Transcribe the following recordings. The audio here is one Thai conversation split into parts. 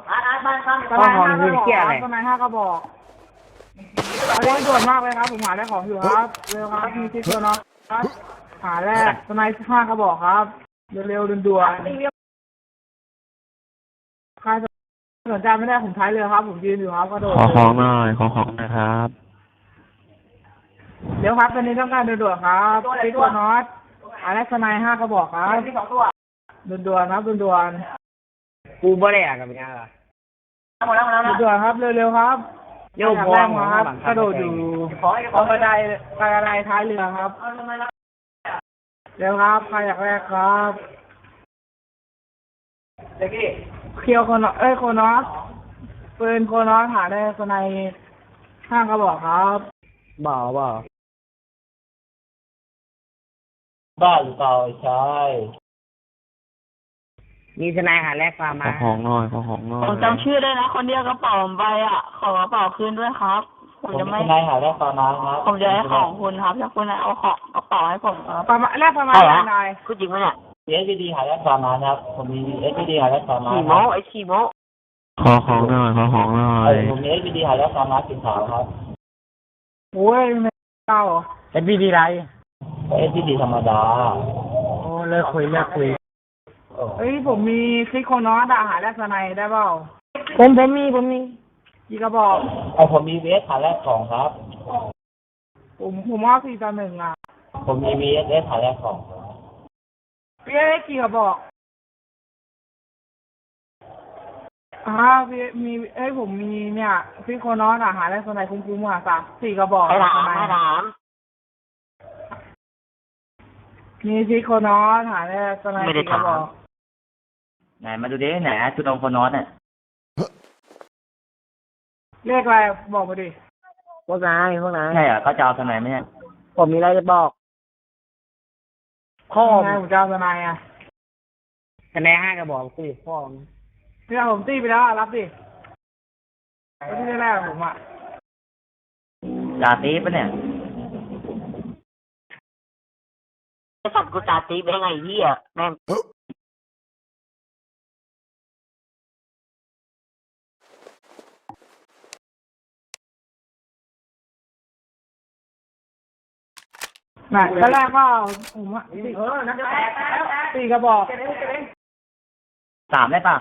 สไนห้ากระบอกครับสไนห้ากระบอกเอาเล่นด่วนมากเลยครับผมหาได้ของอยู่ครับเร็วครับมีทิศตัวเนาะครับหาแรกสไนห้ากระบอกครับเร็วๆด่วนๆใครสนใจไม่ได้ผมท้ายเรือครับ ผมยืนอยู่ครับกระโดดขอของหน่อยขอของหน่อยครับเดี๋ยวครับตอนนี้ต้องการด่วนๆครับทิศตัวน็อตหาแรกสไนห้ากระบอกครับด่วนๆครับด่วน กูบ่ได้อะกับยาล่ะๆด่วนๆครับเร็วๆครับโยกอยากพอแรกงมาครับหลังกระโดดอยู่ตรงกระไดกระไดท้ายเรือครับเร็วครับใครอยากแรกครับเคียวโคนอสเอ้ยโคนอสปืนโคนอสหาได้คนในห้างกระบอกครับบ่บ่บ้าหรือเปล่าไอ้ชาย มีทนายหาแลกฟาร์มขอมาของหน่อยขอของหน่อยผมจำชื่อได้นะ คนเดียวกระเป๋าผมไปอะ ขอกระเป๋าคืนด้วยครับ ผมผมจะไม่ทนายหาได้ฟาร์มาครับผมจะให้ของคุณครับถ้าคุณเอาของกระเป๋าให้ผมครับประมาณแรกประมาณนายพูดจริงไหมเนี่ยเอสพีดีหาได้ฟาร์มาครับ ผมมีเอสพีดีหาได้ฟาร์มาขี่คโมรับไอ้ขี่โมขอของหน่อยขอของหน่อเอยอผมมีเอสพีดีหาได้ฟาร์มาสีขาวครับโอ้ยไม่เก้าเหรอเอ็ดบีดีไรเอสพีดีธรรมดา โอ้เลิกคุยเลิกคุยโอ้ เอ้ยผมมีคลิกโคนอสอะหาได้สไนได้เปล่าผมผมมีผมมีกี่กระบอก เอาผมมีเวสหาแรกของครับ ผมผมว่าสี่ต่อหนึ่งอะผมมีวีเอสเอสหาแรกของพี่เอ้ยกี่กระบอกอ่าพี่มีเอ้ยผมมีเนี่ยพี่โคนอสอะหาได้สไนคุ้มๆอะสามสี่กระบอกไอ้ถาสมไนไอ้ถามมีพี่โคนอสหาได้สไนสี่กระบอก ไหนมาดูดิไหนจุดองคนนอนเนี่ยเลขอะไรบอกมาดิพวกนายพวกนายใช่อะเขาจะเอาทนายไหมเนี่ยผมมีอะไรจะบอกพ่อไงผมจะเอาสไนอะทนายห้ากระบอกคุยกับพ่อมเนี่ยผมตีไปแล้วอะรับดิไม่ใช่แรกผมอะจาตีปะเนี่ยไอ้สัตว์กูตาตีไปได้ไงเหี้ยแม่ง น่ะตอนแรกก็ผมอะตีตีกระบอก สามได้ป่ะ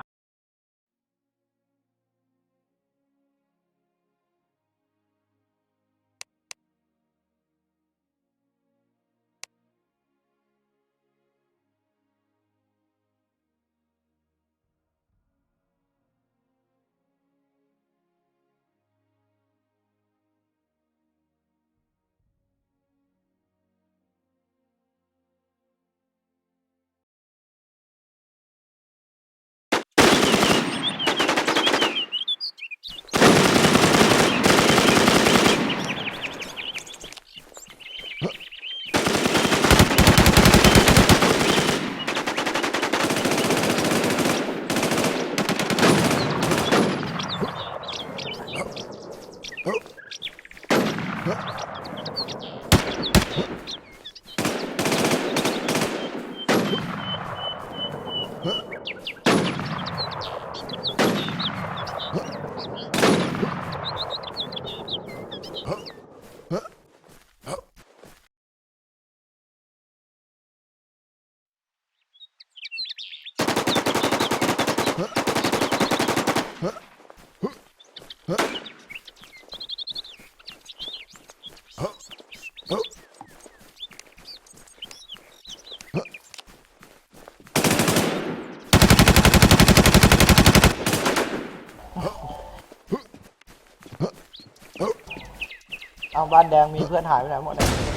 เอาบ้านแดงมีเพื่อนหายไปไหนหมดเลย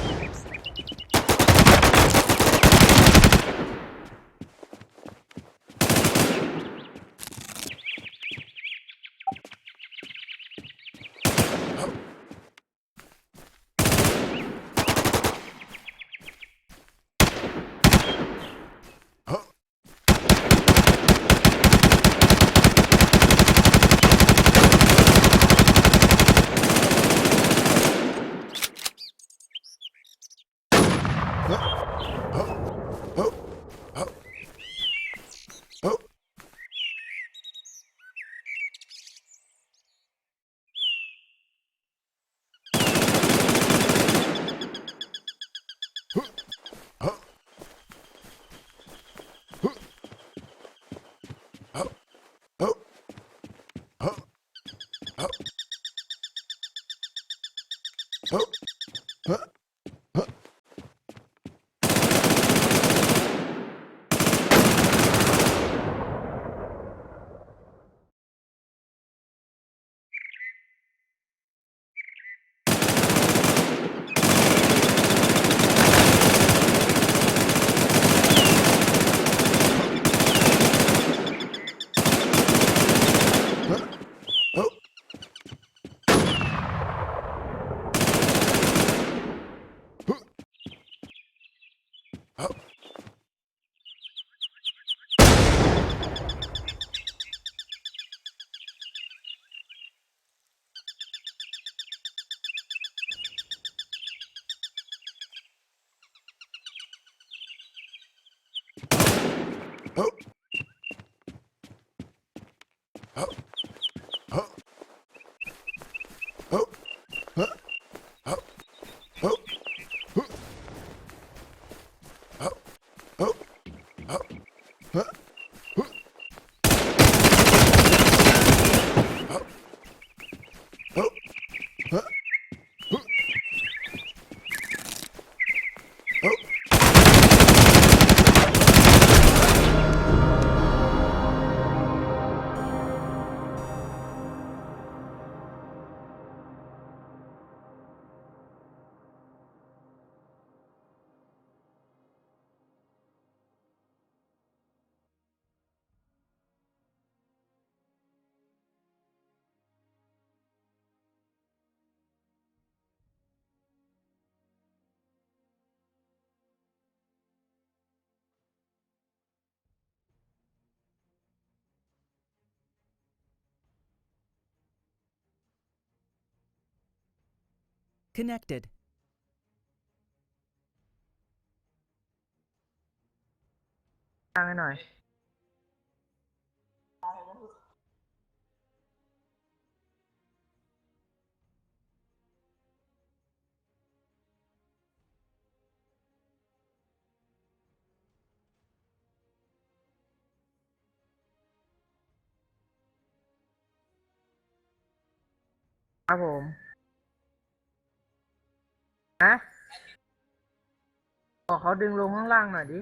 Oh. Huh? Huh? Connected. ตั้งให้หน่อย ครับผมะบอกเขาดึงลงข้างล่างหน่อยดิ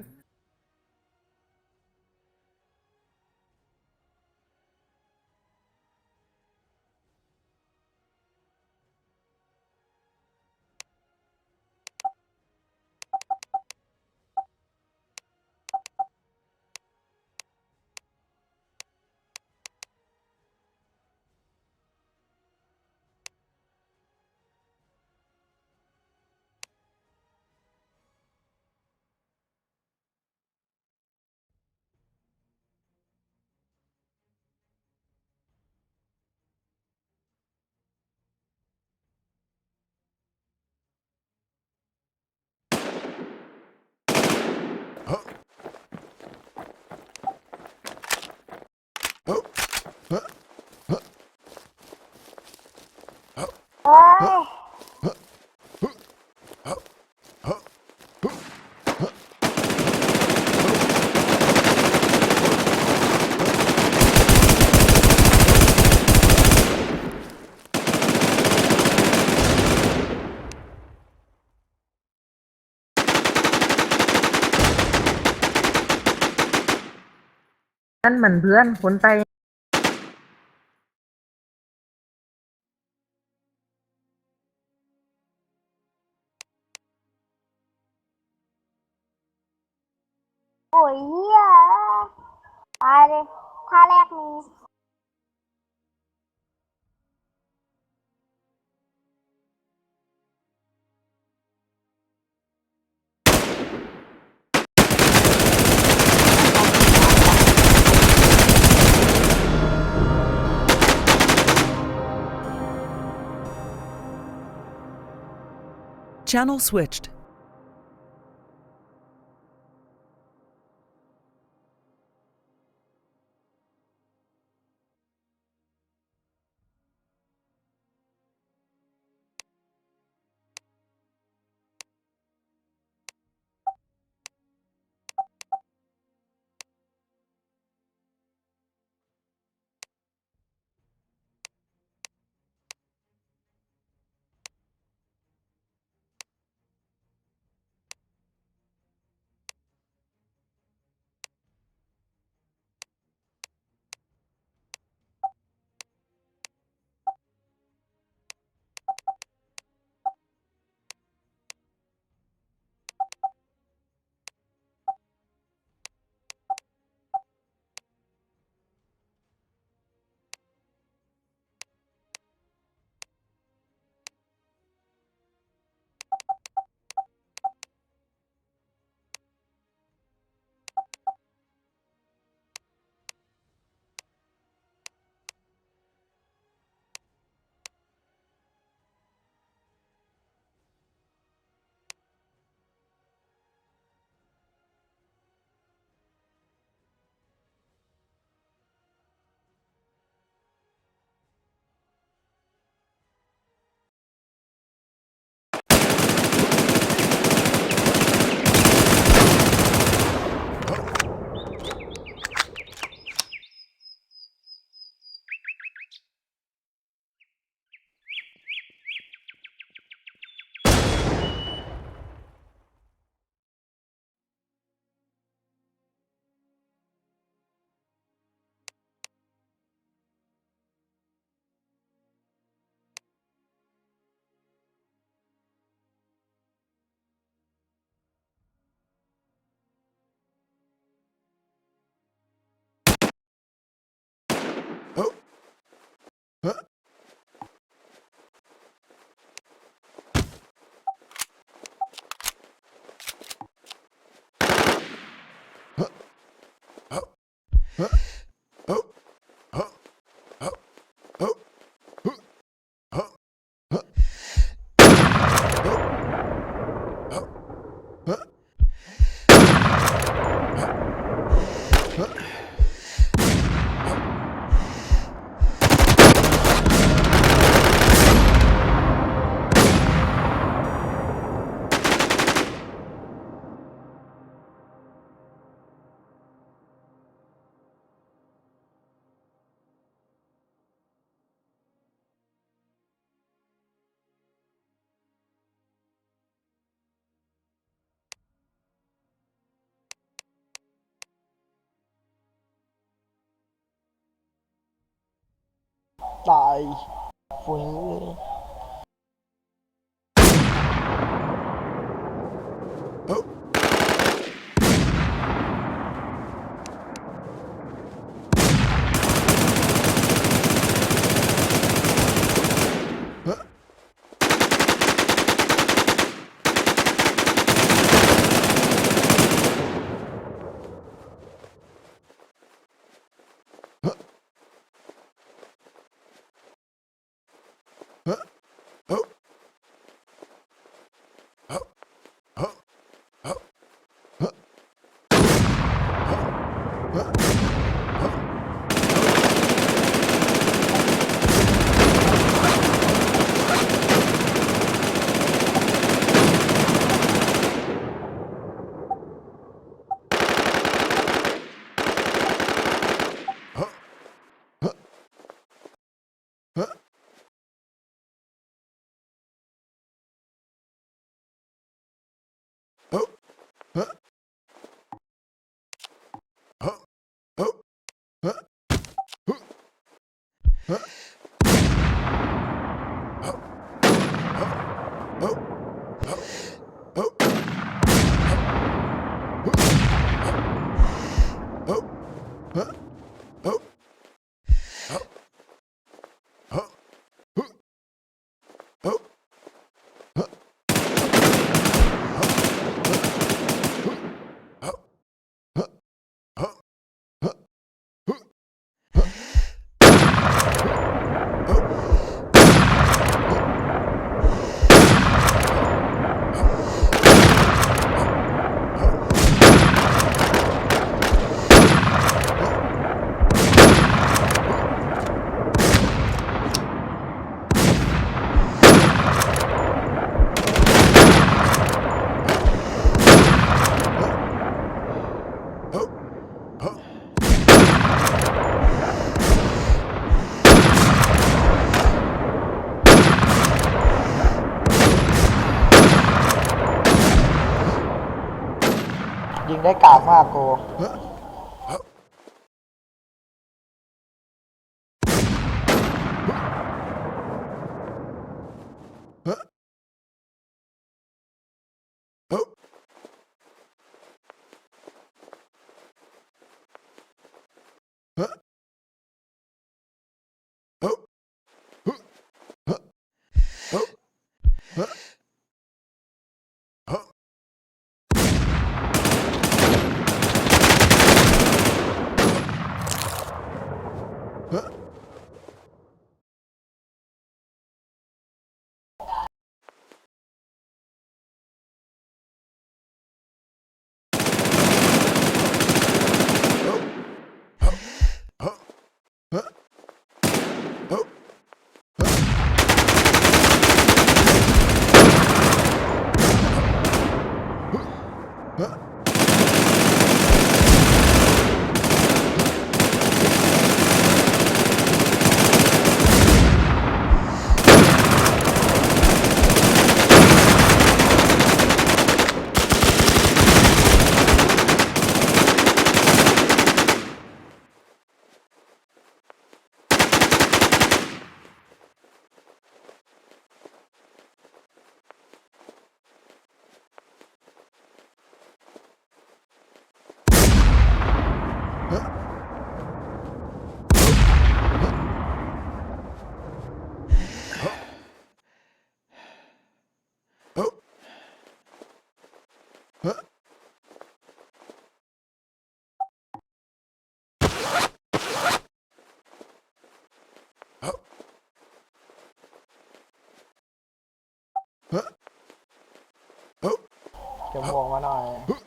นั่นเห มือนเพื่อนคนไต Channel switched. ตาย ฝุ่นเลย ยิง ได้กากมากโก จะมองมาหน่อย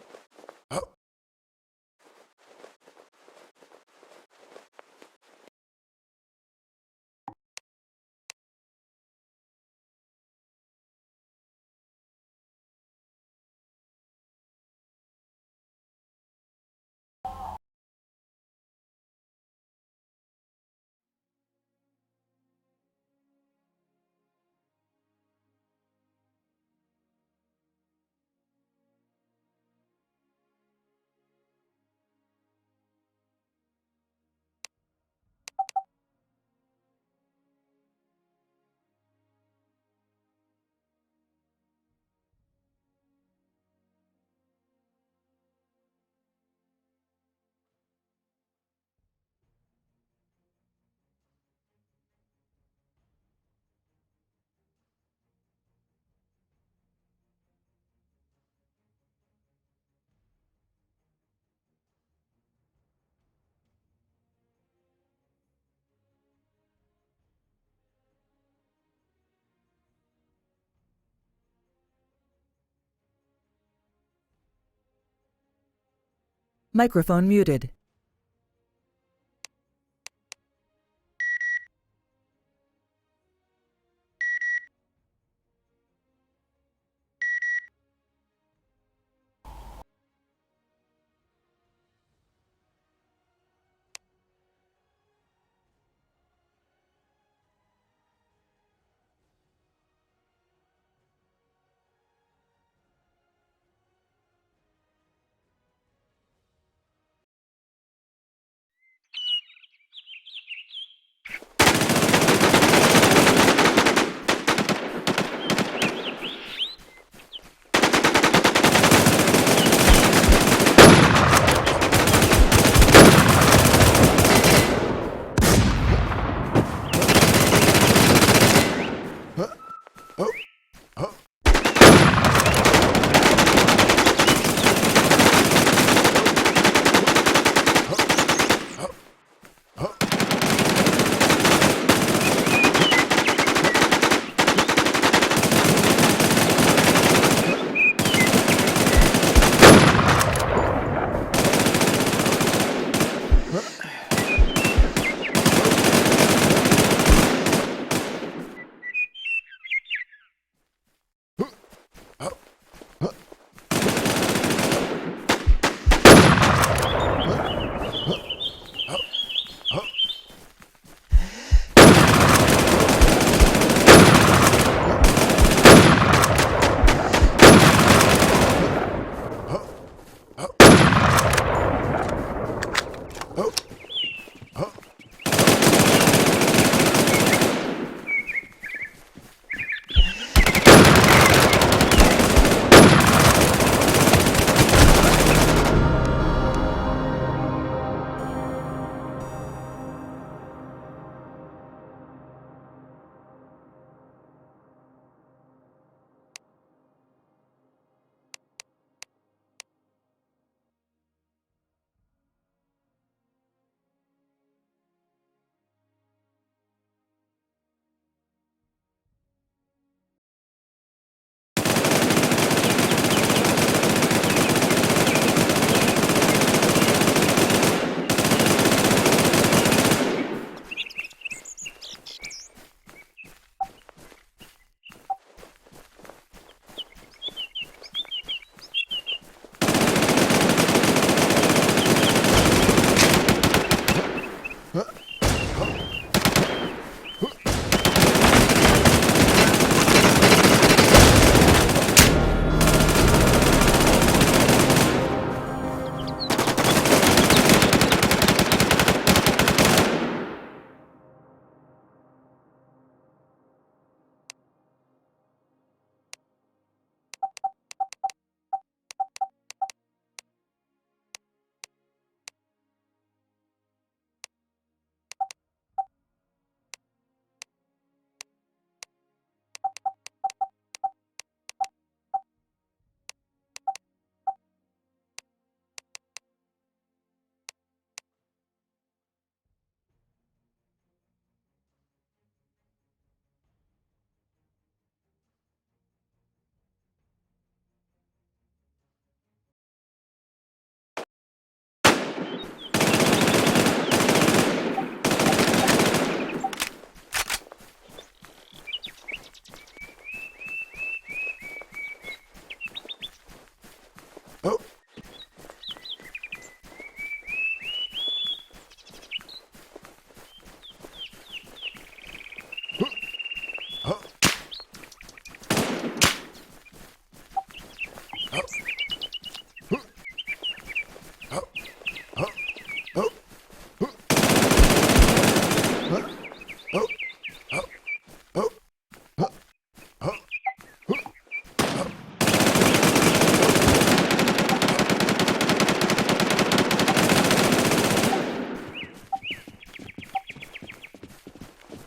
Microphone muted.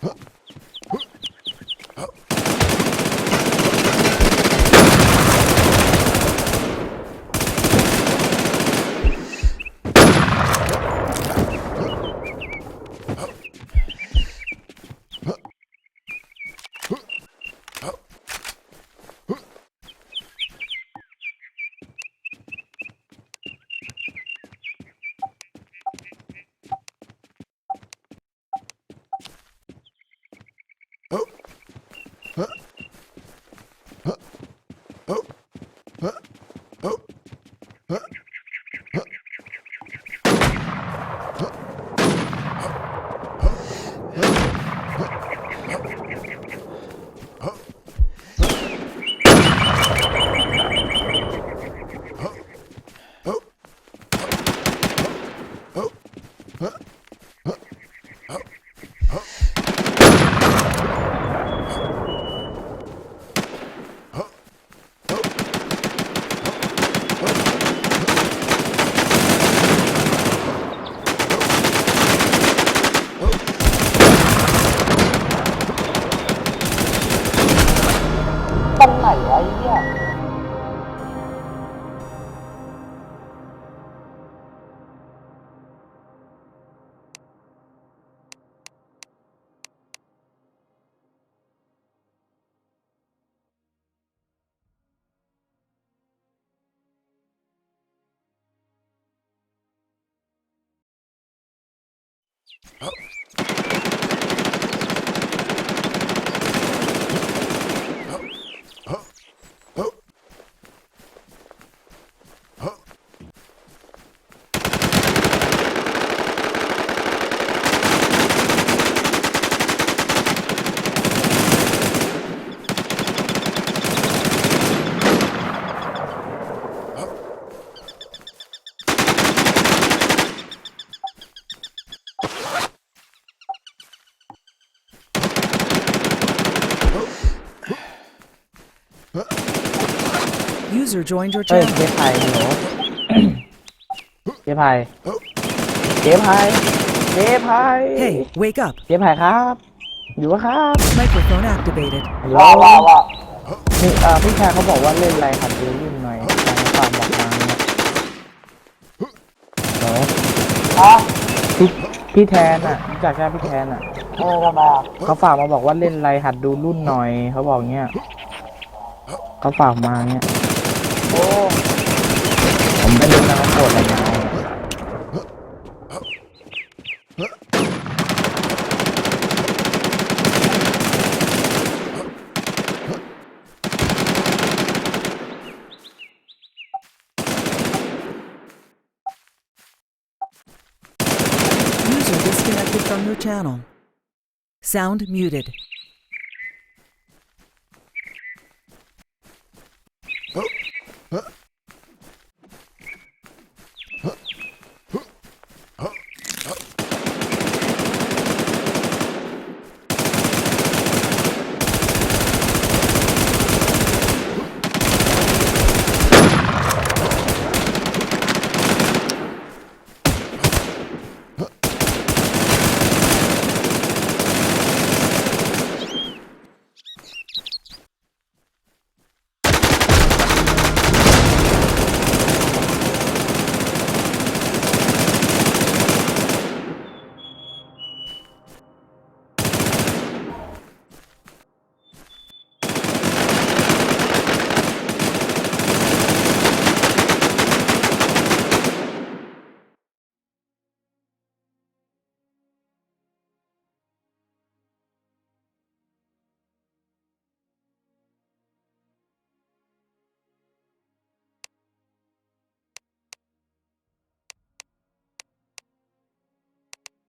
Huh. User joined your เฮ้ย channel. เจ๊ไผ่หนูเจ๊ไผ่เจ๊ไผ่เจ๊ไผ่ Hey, wake up. เจ๊ไผ่ครับ อยู่ปะครับ Microphone activated. ว้าวว้าวว้าวนี่เอ่อพี่ชายเขาบอกว่าเล่นอะไรหัดดูรุ่นหน่อยทางฝากบอกมาเนี่ยเหรออะพี่พี่แทนอะรู้จักใช่ไหมพี่แทนอะเออทำไมเขาฝากมาบอกว่าเล่นอะไรหัดดูรุ่นหน่อย เขาบอกเงี้ยเขาฝากมาเงี้ยโอ้ ผมไม่รู้นะเขาโกรธอะไรยังไง User disconnected from your channel. Sound muted.